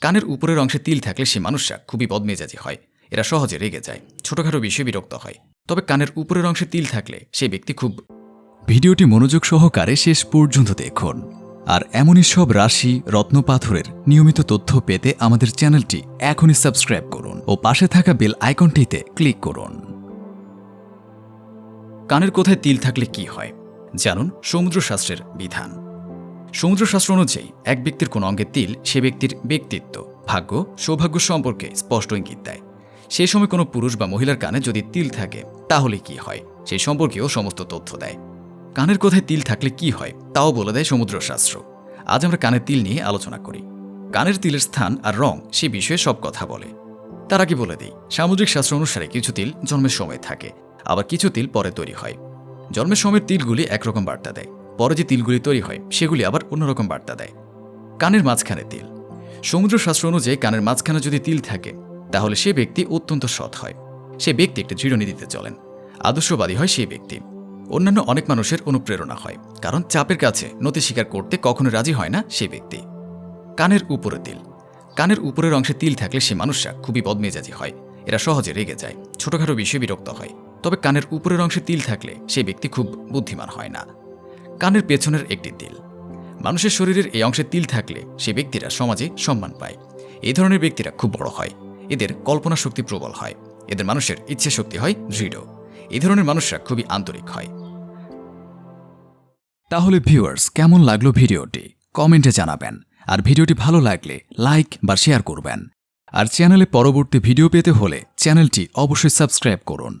কানের উপরের অংশে তিল থাকলে সে মানুষরা খুবই বদমেজাজি হয়। এরা সহজে রেগে যায় ছোটখাটো বিষয়ে বিরক্ত হয়। তবে কানের উপরের অংশে তিল থাকলে সেই ব্যক্তি খুব ভিডিওটি মনোযোগ সহকারে শেষ পর্যন্ত দেখুন। আর এমনই সব রাশি রত্নপাথরের নিয়মিত তথ্য পেতে আমাদের চ্যানেলটি এখনই সাবস্ক্রাইব করুন ও পাশে থাকা বেল আইকনটিতে ক্লিক করুন। কানের কোথায় তিল থাকলে কি হয়? জানুন সমুদ্রশাস্ত্রের বিধান। সমুদ্রশাস্ত্র অনুযায়ী, এক ব্যক্তির কোনো অঙ্গের তিল সে ব্যক্তির ব্যক্তিত্ব, ভাগ্য, সৌভাগ্য সম্পর্কে স্পষ্ট ইঙ্গিত দেয়। সেই সময় কোনো পুরুষ বা মহিলার কানে যদি তিল থাকে, তাহলে কি হয়? সেই সম্পর্কেও সমস্ত তথ্য দেয়। কানের কোথায় তিল থাকলে কি হয়, তাও বলে দেয় সমুদ্রশাস্ত্র। আজ আমরা কানের তিল নিয়ে আলোচনা করি। কানের তিলের স্থান আর রং সে বিষয়ে সব কথা বলে। তার আগে বলে দিই, সামুদ্রিক শাস্ত্র অনুসারে কিছু তিল জন্মের সময় থাকে, আবার কিছু তিল পরে তৈরি হয়। জন্মের সময়ের তিলগুলি একরকম বার্তা দেয়। পরে যে তিলগুলি তৈরি হয়, সেগুলি আবার অন্যরকম বার্তা দেয়। কানের মাঝখানে তিল। সমুদ্র শাস্ত্র অনুযায়ী কানের মাঝখানে যদি তিল থাকে, তাহলে সে ব্যক্তি অত্যন্ত সৎ হয়। সে ব্যক্তি একটি দৃঢ় নীতিতে চলেন। আদর্শবাদী হয় সেই ব্যক্তি। অন্যান্য অনেক মানুষের অনুপ্রেরণা হয়, কারণ চাপের কাছে নতি স্বীকার করতে কখনো রাজি হয় না সে ব্যক্তি। কানের উপরে তিল। কানের উপরের অংশে তিল থাকলে সে মানুষরা খুবই বদমেজাজি হয়। এরা সহজে রেগে যায়, ছোটখাটো বিষয়ে বিরক্ত হয়। তবে কানের উপরের অংশে তিল থাকলে সে ব্যক্তি খুব বুদ্ধিমান হয় না। কানের পেছনের একটি তিল। মানুষের শরীরের এই অংশে তিল থাকলে সে ব্যক্তিরা সমাজে সম্মান পায়। এই ধরনের ব্যক্তিরা খুব বড় হয়। এদের কল্পনা শক্তি প্রবল হয়। এদের মানুষের ইচ্ছে শক্তি হয় দৃঢ়। এই ধরনের মানুষরা খুবই আন্তরিক হয়। তাহলে ভিউয়ার্স, কেমন লাগল ভিডিওটি? কমেন্টে জানাবেন। আর ভিডিওটি ভালো লাগলে লাইক বা শেয়ার করবেন। আর চ্যানেলে পরবর্তী ভিডিও পেতে হলে চ্যানেলটি অবশ্যই সাবস্ক্রাইব করুন।